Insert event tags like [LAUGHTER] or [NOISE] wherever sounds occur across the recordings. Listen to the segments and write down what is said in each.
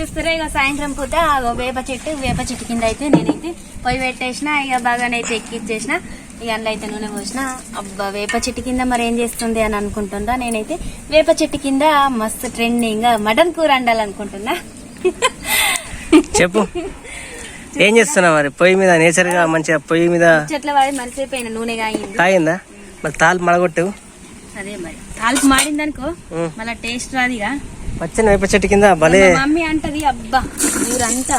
చూస్తారా ఇక సాయంత్రం పూట వేప చెట్టు వేప చెట్టు కింద అయితే నేనైతే పొయ్యి పెట్టేసిన. ఇక బాగానైతే ఎక్కిచ్చేసిన. ఇక అందులో అయితే నూనె పోసిన. అబ్బా వేప చెట్టు కింద మరి ఏం చేస్తుంది అని అనుకుంటుందా? నేనైతే వేప చెట్టు కింద మస్తు ట్రెండింగ్ మటన్ కూర వండాలనుకుంటున్నా. చెప్పు. ఏం చేస్తున్నావు మరి? పొయ్యి మీద నేచర్గా మంచిగా పొయ్యి మీద చెట్ల వాడి మరిసిపోయిన నూనె కాయింది. మరి తాలు మడగొట్టావు అదే మరి. తాలిపు మాడిందనుకో. మళ్ళీ టేస్ట్ రాదిగా పచ్చని వేప చెట్టు కింద భలే. మమ్మీ అంటది అబ్బా మీరంతా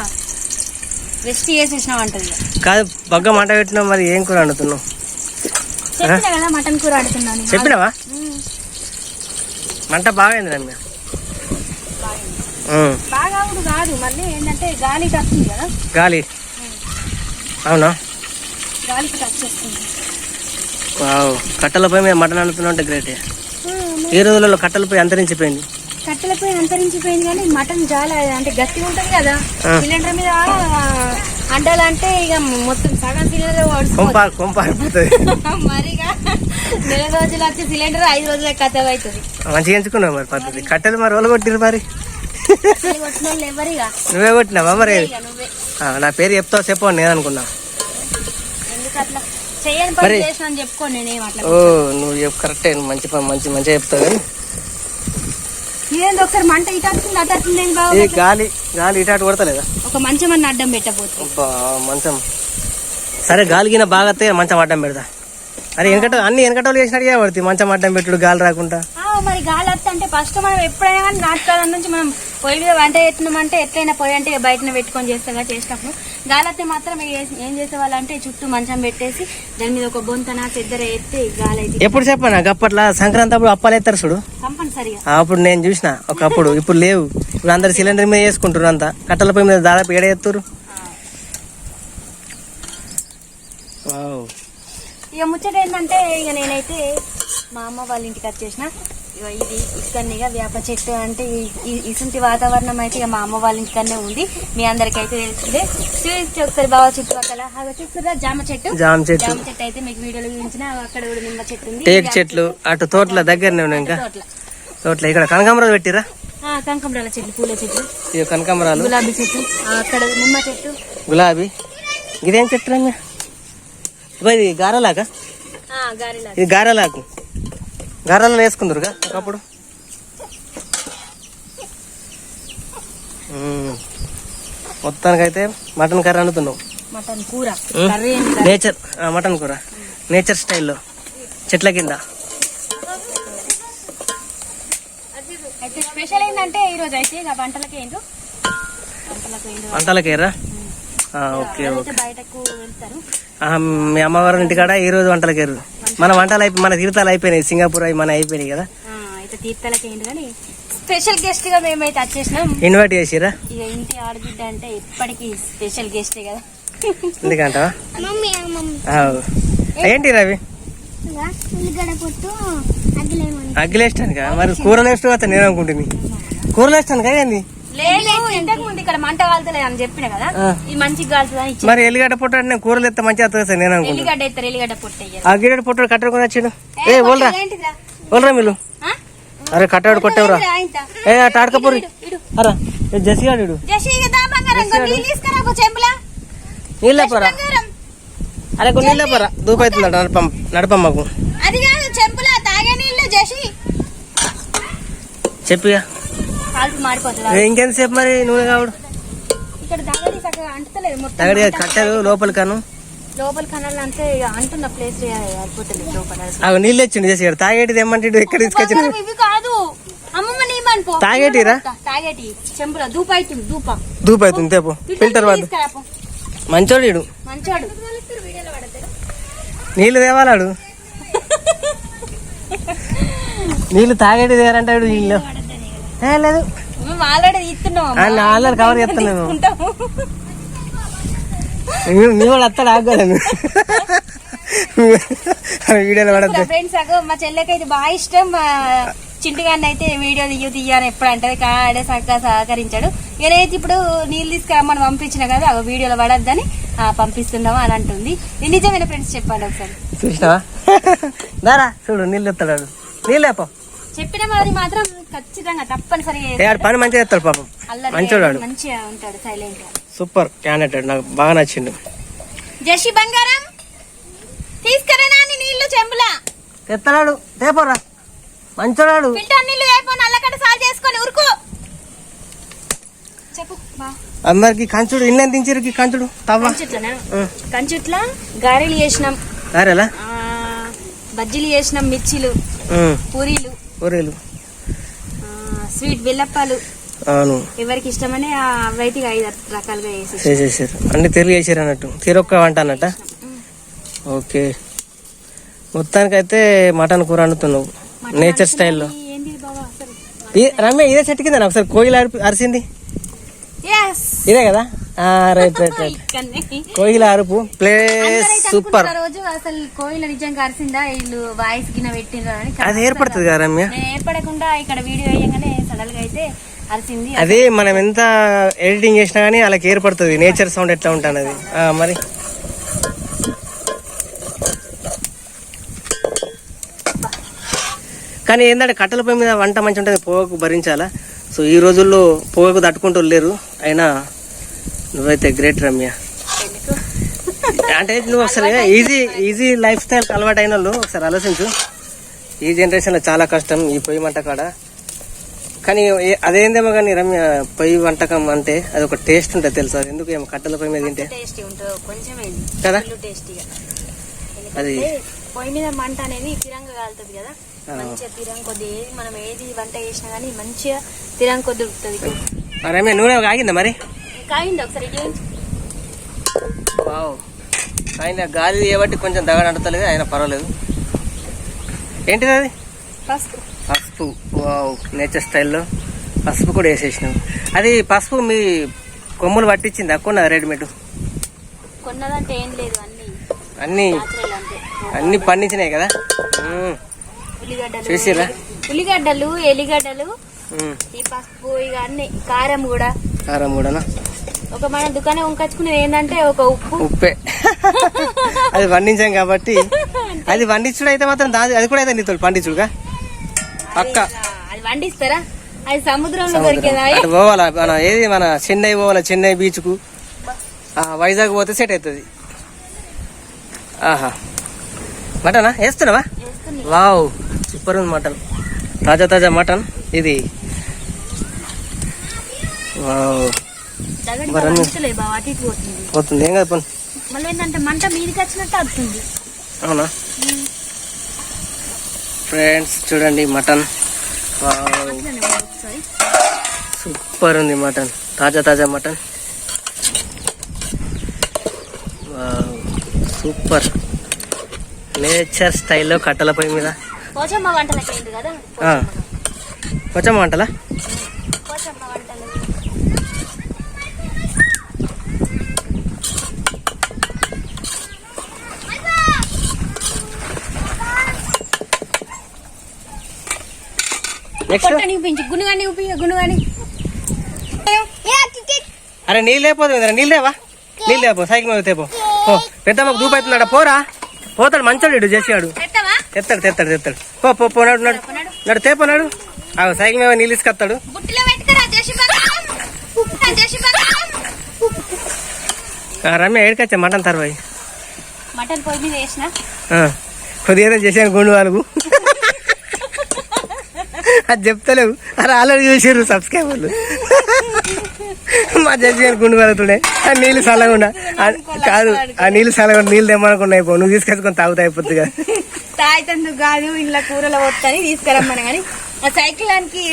రెస్ట్ చేసేసినాం అంటది. కాదు బగ్గ మంట పెట్టినావు మరి ఏం కూర వండుతున్నావు? చెప్పినా కదా మటన్ కూర ఆడుతున్నాను చెప్పినావా. మంట బాగైంది రమ్య. బాగా కాదు మళ్ళీ ఏంటంటే గాలి వస్తుంది కదా. గాలి. అవునా? గాలికి టచ్ చేస్తుంది. వావ్ కట్టెల పొయ్యి మీద మటన్ వండుతున్నావు అంటే గ్రేట్ ఈ రోజులలో కట్టెల పొయ్యి అంతరించిపోయింది కట్టెలపై అంతరించిపోయింది కానీ మటన్ చాలా అంటే గట్టిగా ఉంటుంది కదా. సిలిండర్ మీద అండాలంటే ఇక మొత్తం సగం సిలిండర్ కొంప కొంప అయిపోతుంది [LAUGHS] మరిగా నెల రోజులు వచ్చి సిలిండర్ ఐదు రోజుల కథ అవుతుంది. మంచిగా ఎంచుకున్నావు మరి పద్ధతి. కట్టెలు మరి వాళ్ళు కొట్టిరు మరి? నువ్వే కొట్టినావా మరి? నా పేరు చెప్తావు చెప్పు నేను అనుకున్నా. మరి- ఓ నువ్వు చెప్పు కరెక్టే. మంచి మంచి మంచిగా చెప్తావు కానీ. ఏంది ఒకసారి మంట అటు గాలి గాలి ఇటాటు కొడతలేదా? ఒక మంచం అన్న అడ్డం పెట్టబోతుంది మంచం. సరే గాలిగిన బాగా మంచం అడ్డం పెడతా. అరే వెనకట అన్ని వెనకటోళ్ళు చేసినట్టు చేయబడుతుంది మంచం అడ్డం పెట్టుడు గాలి రాకుండా. మరి గాలి వస్తే అంటే ఫస్ట్ మనం ఎప్పుడైనా కానీ నాటకాల నుంచి మనం పొయ్యి మీద వంట చేస్తున్నామంటే ఎట్లయినా పొయ్యి అంటే బయటనే పెట్టుకొని చేస్తాం కదా చేసినప్పుడు. గాలి వస్తే మాత్రం ఏ- చేసేవాళ్ళంటే చుట్టూ మంచం పెట్టేసి దాని మీద ఒక బొంతన చెద్దర ఎత్తి గాలి అయితే ఎప్పుడు చెప్పాను? అప్పట్లో సంక్రాంతి అప్పుడు అప్పాలు ఎత్తారు చూడు. కంపల్సరిగా. ఆ, అప్పుడు నేను చూసిన ఒకప్పుడు ఇప్పుడు లేవు. ఇప్పుడు అందరు సిలిండర్ మీద వేసుకుంటారు అంతా. కట్టెల పొయ్యి మీద దాదాపు ఏడ ఎత్తురు. ఇక ముచ్చట ఏంటంటే ఇక నేనైతే మా అమ్మ వాళ్ళ ఇంటికి వచ్చేసిన. ఇగో ఇది ఇక్కడనిగా వేప చెట్టు అంటే ఇసుంటి వాతావరణం అయితే ఇక మా అమ్మ వాళ్ళ ఇంటికనే ఉంది. మీ అందరికి అయితే తెలిసిందే. చూసి ఒకసారి బాగా చుట్టుపక్కల అక్కడ చూస్తున్నా జామ చెట్టు? జామ చెట్టు. జామ చెట్టు అయితే మీకు వీడియోలో చూపించిన. అక్కడ కూడా నిమ్మ చెట్టు ఉంది. టేక్ చెట్లు అటు తోటల దగ్గరనే ఉన్నాయి ఇంకా తోటల. ఇక్కడ కనకాంబరాలు పెట్టిరా ఆ, కనకంబరాల చెట్లు పూల చెట్లు. ఇవి కనకాంబరాలు. గులాబీ చెట్టు. అక్కడ నిమ్మ చెట్టు. గులాబీ. ఇదేం చెట్టు రంగా? ఇది గారలాగా? ఇది గారెలాకు గారెలలో వేసుకుందరుగా ఒకప్పుడు. మ్మ్. మొత్తానికైతే మటన్ కర్రీ వండుతున్నావు మటన్ కూర? నేచర్ మటన్ కూర. నేచర్ స్టైల్లో. చెట్ల కింద. అయితే స్పెషల్ ఏంటంటే ఈ రోజు అయితే ఇక వంటలకి ఏంటో వంటలకేరా ఓకే ఓకే. బయటకు వెళ్తారు. మీ అమ్మవారి ఇంటికాడ ఈ రోజు వంటలకేరు మన వంటలు అయిపోయి మన తీర్థాలు అయిపోయినాయి. సింగపూర్ అవి మన అయిపోయినాయి కదా. ఆ, అయితే తీర్థాలకి ఏంటి కానీ స్పెషల్ గెస్ట్గా మేమైతే వచ్చేసినాం ఇన్వైట్ చేసిరా ఇక ఇంటి ఆడబిడ్డ అంటే ఎప్పటికీ స్పెషల్ గెస్టే కదా. ఎందుకంటావా. ఏంటి రవి? అగ్గిలేమని అగ్గిలేస్తానుగా మరి కూరలు వేస్తూ నేను అనుకుంటుంది కూరలు వేస్తాను కదా ఏంది? లేదు ఇంతకు ముందు ఇక్కడ మంట కాలుతలేదు అని చెప్పిన కదా. ఈ కాలుతుంది మరి ఎల్లిగడ్డ పొట్టు నేను కూరలు ఎత్తే మంచిగా వస్తుంది సార్ నేను ఎల్లిగడ్డ ఎత్తారు ఎల్లిగడ్డ పొట్టు వేయాలి. ఆ గిడ్డ పొట్టు కట్టడుకొని వచ్చాడు ఏ ఓల్రా? ఓల్రా మీరు? అరే కట్టాడు కొట్టేవరా? ఏ ఆ టాడకపోరి. అరా. జసి నీళ్ళు పోరా? అరే కొన్ని నీళ్ళ పోరా? దూపైతుందట నడపం నడపమ్మకు. అది కాదు చెంబులా తాగే నీళ్ళు జసి చెప్పిగా కాల్పు ఇంకెంతసేపు మరి నూనె కావుడు? ఇక్కడ దాగడి చక్కగా మొత్తం కట్టారు లోపలి కాను లోపల కనాలు అంటే ఇక అంటున్న ప్లేస్ అయిపోతుంది లోపల. నీళ్ళు తెచ్చిండు చేసి తాగేటిది ఏమంటే ఇటు ఎక్కడ తీసుకొచ్చిన ఇవి కాదు. అమ్మమ్మ తాగేటిరా? తాగేటి చెంబులో దూప. అవుతుంది దూప తేపు ఫిల్టర్ పో. మంచోడు ఇడు మంచోడు. నీళ్ళు తేవాలాడు? [LAUGHS] నీళ్ళు తాగేటి తేరంటే నీళ్ళు లేదు. ఆల్రెడీ నా కవర్ చేస్తున్నాను మీ వాడు వస్తాడు ఆగలేదు వీడియోలో పడద్దు ఫ్రెండ్స్ అగో మా చెల్లెకి అయితే బాగా ఇష్టం. చింటిగాన్ని అయితే వీడియో తీయ తీయని ఎప్పుడు అంటది. కాడే చక్కగా సహకరించాడు. నేనైతే ఇప్పుడు నీళ్ళు తీసుకురమ్మని పంపించిన కదా అగో వీడియోలో పడద్దని ఆ, పంపిస్తున్నాము అని అంటుంది. నిజమైన ఫ్రెండ్స్ చెప్పండి ఒకసారి. చూసినావా? [LAUGHS] దారా చూడు నీళ్ళు ఎత్తాడు నీళ్ళు లేపో. చెప్పిన మరి మాత్రం ఖచ్చితంగా తప్పనిసరిగా పని మంచిగా చేస్తాడు పాపం. ఆడు. మంచిగా ఉంటాడు సైలెంట్గా. సూపర్ క్యాండిడేట్ నాకు బాగా నచ్చిండు. జషి బంగారం తీసుకురా నీళ్ళు చెంబులా. తెత్తడాడు తేపోరా. మంచోడాడు. ఫిల్టర్ నీళ్ళు అయిపో నల్లకట్ట సాల్ చేసుకొని ఉరుకు. చెప్పు బా. అందరికి కంచుడు ఇన్న దించిరికి కంచుడు తవ్వ. కంచుట్లనా? కంచుట్ల గారెలు చేసినాం. అరేలా ఆ, బజ్జీలు చేసినాం మిర్చీలు పూరీలు. ఊరేలు ఆ, స్వీట్ బెల్లప్పాలు. అవును. ఎవరికి ఇష్టమని అవైతే ఐదు రకాలుగా చేసేసారు. అన్ని తెలుగు చేసారు అన్నట్టు. తీరొక్క వంట అన్నట్ట? ఓకే. మొత్తానికైతే మటన్ కూర వండుతున్నావు. నేచర్ స్టైల్లో. రమ్య ఇదే చెట్టు కింద ఒకసారి కోయిల అరిసింది? ఇదే కదా? Right right right. కోయిల అరుపు. Place super. రోజు అసలు కోయిల నిజంగా అరిసిందా? వీళ్ళు వాయిస్ గిన పెట్టిండ్రా అని అది ఏర్పడుతుంది కదా రమ్య? ఏర్పడకుండా ఇక్కడ వీడియో వేయంగానే సడన్గా అయితే అరిసింది. అదే మనం ఎంత ఎడిటింగ్ చేసినా కానీ వాళ్ళకి ఏర్పడుతుంది. నేచర్ సౌండ్ ఎట్లా ఉంటుంది మరి. కానీ ఏంటంటే కట్టెల పొయ్యి మీద వంట మంచి ఉంటుంది పొగకు భరించాలా? సో ఈ రోజుల్లో పొగకు తట్టుకుంటూ లేరు. అయినా నువ్వైతే గ్రేట్ రమ్య? అంటే నువ్వు ఒకసారి ఈజీ ఈజీ లైఫ్ స్టైల్ అలవాటు అయిన వాళ్ళు ఒకసారి ఆలోచించు. ఈ జనరేషన్లో చాలా కష్టం ఈ పొయ్యి వంట కాడ. కానీ అదేందేమో కానీ రమ్య పొయ్యి వంటకం అంటే అది ఒక టేస్ట్ ఉంటుంది తెలుసా? ఎందుకు ఏమో కట్టెల పొయ్యి మీద తింటే? కదా? అది పొయ్యి మీద మంట అనేది తిరంగా కాలుతుంది కదా. మంచిగా తిరం కొద్ది మనం ఏది వంట చేసినా కానీ మంచిగా తిరం కొద్ది ఉడుకుతుంది ఆ రమ్య నూనె ఆగిందా మరి? కాయింది ఒకసారి ఆయన గాలి చేయబట్టి కొంచెం దగడ అంటలేదు ఆయన పర్వాలేదు. ఏంటిది అది? పసుపు. పసుపు వావ్ నేచర్ స్టైల్లో పసుపు కూడా వేసేసినావు అది పసుపు మీ కొమ్ములు పట్టించింది? అక్కున్నది రెడీమేడ్ కొన్నదంటే ఏం లేదు అన్ని. అన్ని? అన్ని పండించినాయి కదా? మ్మ్. ఉల్లిగడ్డలు మ్మ్. ఈ పసుపు ఇక అన్ని. కారం కూడా. కారం కూడానా? ఒక మన దుకాణం వంకొచ్చుకునేది ఏంటంటే ఒక ఉప్పు. ఉప్పే. అది పండించాం కాబట్టి. అది పండించుడు అయితే మాత్రం దాని అది కూడా అయితే నీతో పండించుడుగా? పక్క. అది వండిస్తారా? అది సముద్రంలో సముద్రం. దొరికేదా? పోవాలా? మన ఏది? మన చెన్నై పోవాలా? చెన్నై బీచ్కు వైజాగ్ పోతే సెట్ అవుతుంది ఆహా. మటనా? వేస్తున్నావా. వావ్. సూపర్ ఉంది మటన్. తాజా తాజా మటన్. ఇది. వావ్. పోతుంది. ఏం కాదు పని. మళ్ళీ ఏంటంటే మంట మీదికి వచ్చినట్టు అవుతుంది అవునా ఫ్రెండ్స్ చూడండి మటన్. సూపర్ ఉంది మటన్. తాజా తాజా మటన్. సూపర్. నేచర్ స్టైల్లో కట్టెల పొయ్యి మీద పోచమ్మ వంటలు నెక్స్ట్ అరే నీళ్ళు లేకపోతే కదా నీళ్ళు లేవా? నీళ్ళు లేపో సైకిల్ మీద తేపో ఓ పెద్దమ్మకు దూపు అవుతున్నాడా పోరా. పోతాడు మంచోడు ఇడు చేసాడు పెట్టవా తెస్తాడు తెస్తాడు తెస్తాడు పో పో పో నడు నడు. నడు తేపో నడు. ఆ సైకిల్ మీద నీళ్ళు ఇసుకొస్తాడు బుట్టిలో పెట్టుకురా జసి బంగారం. జసి బంగారం. ఆ, రమ్య ఏడికొచ్చా మటన్ తర్వాయి? మటన్ పొయ్యి మీద వేసిన? కొద్దిగా ఏదో చేశాను గుండు వాళ్ళకు [LAUGHS] అది చెప్తలేవు. అరే ఆల్రెడీ చూసారు సబ్స్క్రైబర్లు మా జడ్జి గారు గుండు వాళ్ళతుండే ఆ నీళ్ళు చల్లకుండా. కాదు ఆ నీళ్ళు చల్లకుండా నీళ్ళు తెమ్మనుకున్నా అయిపో. నువ్వు తీసుకొచ్చుకొని తాగుతా అయిపోద్ది కదా. తాయితందుకు కాదు ఇంట్లో కూరలో వస్తాయి తీసుకురమ్మని. కానీ ఆ సైకిలానికి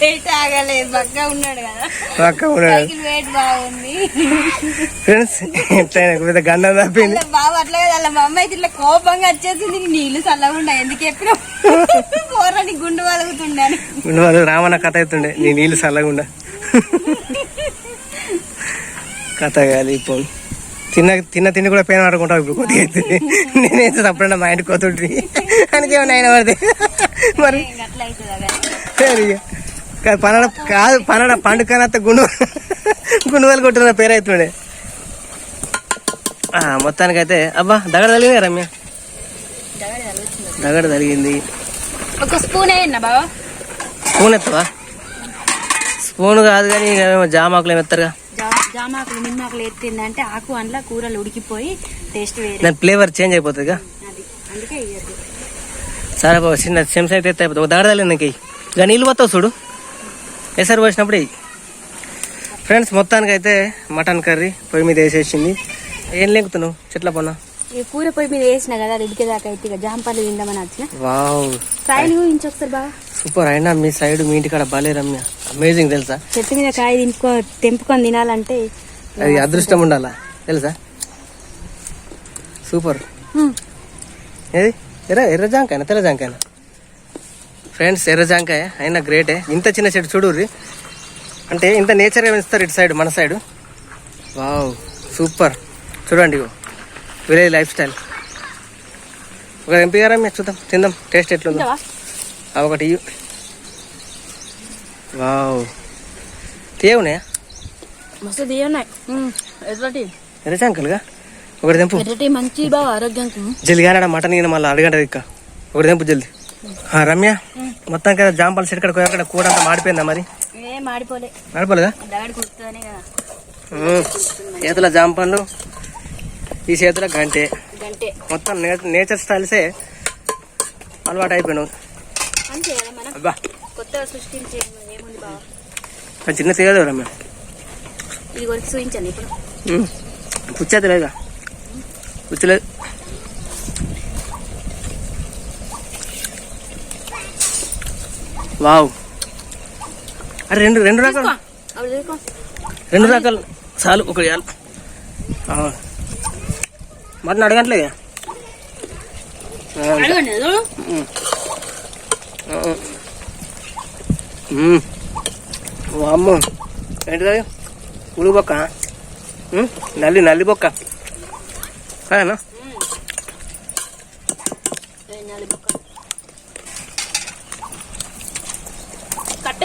వెయిట్ ఆగలేదు బగ్గా ఉన్నాడు కదా. పక్క ఉన్నాడు. సైకిల్ వెయిట్ బాగుంది. ఫ్రెండ్స్ ఎట్లయినా పెద్ద గండం తప్పింది. బాబు అట్లా అలా మా అమ్మాయి ఇట్లా కోపంగా వచ్చేసింది నీళ్ళు చల్లగా ఎందుకు ఎప్పుడు కూరని గుండు వలుగుతున్నాను గుండు వాళ్ళు రామన్న కథ అవుతుండే. నీ నీళ్ళు చల్లకుండా కథ కాదు ఇప్పుడు తిన్న తిన్న తిండి కూడా పేన ఆడుకుంటావు ఇప్పుడు కొద్దిగా అయితే. నేనైతే తప్పుడన్నా మా ఇంటికి పోతుంటే ఆయనకేమన్నా అయినా పడితే. మరి సరే. కాదు పనడ కాదు పనడ పండుకనంత గుండు గుండువలు కొట్టిన పేరు అవుతుండే మొత్తానికైతే అబ్బా దగడ తగిలింది రమ్య. దగడి. దగడ తగిలింది. ఒక స్పూన్ బావా. స్పూన్ ఎత్తవా? స్పూన్ కాదు కానీ జామాకులు ఏమి ఎత్తారుగా. జామాకులు నిమ్మాకులు ఎత్తిందంటే ఆకు అందులో కూరలు ఉడికిపోయి టేస్ట్ వేరే. దాని ఫ్లేవర్ చేంజ్ అయిపోతుందిగా సరే బాబు చిన్న చెంచా అయితే ఒక దాడదాలి నీకు ఇక నీళ్ళు పోతావు చూడు. ఎసరు పోసినప్పుడు ఫ్రెండ్స్ మొత్తానికి అయితే మటన్ కర్రీ పొయ్యి మీద వేసేసింది. ఏం లెంకుతున్నావు? చెట్ల పొన్న ఈ కూర పొయ్యి మీద వేసిన కదా అది ఉడికేదాకా అయితే ఇక జాంపల్లి తిందామని వచ్చిన. వావ్. కాయలు ఊహించి ఒకసారి బాగా సూపర్ అయినా మీ సైడ్ మీ ఇంటికాడ బాలే రమ్య. అమేజింగ్ తెలుసా? చెట్టు మీద కాయ తినుకో తెంపుకొని తినాలంటే అది అదృష్టం ఉండాలా? తెలుసా? సూపర్. ఏది? ఎర్ర ఎర్ర జాంకాయన? తెల్ల జాంకాయన? ఫ్రెండ్స్ ఎర్ర జాంకాయ అయినా గ్రేటే. ఇంత చిన్న చెట్టు చూడుర్రి. అంటే ఇంత నేచర్గా పెంచుతారు ఇటు సైడ్ మన సైడ్. Wow super. చూడండి విలేజ్ లైఫ్ స్టైల్. ఒక ఎంపీ గారా మీరు చూద్దాం తిందాం టేస్ట్ ఎట్లుందో. ఒకటి. వావ్. తీయవునాయా మస్తు తీయన్నాయి ఎర్రటి ఎర్ర జాంకలుగా ఒకటి తెంపు. ఎర్రటి మంచి బాగా జల్దిగానే మటన్ గిన మళ్ళీ అడగంట ఇక్క ఒకటి తెంపు జల్ది. రమ్య. మొత్తం కదా జాంపల్ సెట్ ఇక్కడ అక్కడ కూర అంతా మాడిపోయిందా మరి? ఏ మాడిపోలే. నడపలేదా దగడి కుడుతుందనే కదా. ఉమ్. చేతుల జాంపన్లు ఈ చేతుల గంటే. గంటే. మొత్తం నేచర్ స్టైల్సే అలవాటు అయిపోయినావు అబ్బా. చిన్న ఇప్పుడు. ఉమ్. పుచ్చేది లేదుగా పుచ్చలేదు వావ్. అరే రెండు రెండు రకాలు. రెండు రకాలు. చాలు ఒకటి. మటన్ అడగట్లేదు అమ్మ. ఏంటిది ఉలుగు బొక్క నల్లి నల్లి బొక్క. కాదన్నా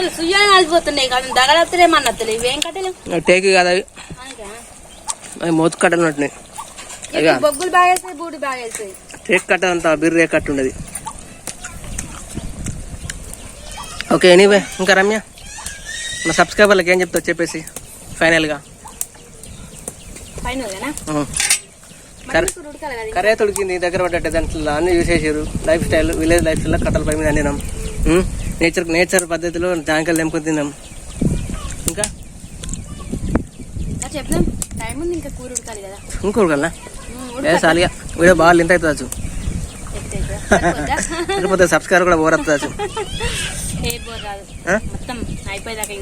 కట్టెలు సుయ్యాన్ని కలిసిపోతున్నాయి కానీ దగలత్తలేమన్న అత్తలే. ఇవేం కట్టెలు? టేకి కాదు అవి. మూత కట్టలు బొగ్గులు బూడి టేక్ కట్ట అంత బిర్రే కట్ట ఉండదు ఓకే ఎనీవే ఇంకా రమ్య? నా సబ్స్క్రైబర్లకి ఏం చెప్తావు చెప్పేసి ఫైనల్గా? కదా కదా అయితే ఉడికింది దగ్గర పడ్డట్టే దాంట్లో అన్ని చూసేసారు life style village life style కట్టల పై మీద అండినాం నేచర్ నేచర్ పద్ధతిలో జాంకాయలు తెంపుకొని తిన్నాం. ఇంకా? ఇంకా చెప్దాం టైం ఉంది ఇంకా కూర ఉడకాలి కదా. ఏ సాలిగా. వీడియో బాగా లింక్ అవుతుంది? [LAUGHS] లేకపోతే సబ్స్క్రైబర్ కూడా బోర్ వస్తుంది ఏ బోర్ రాదు. ఆ? మొత్తం అయిపోయేదాకా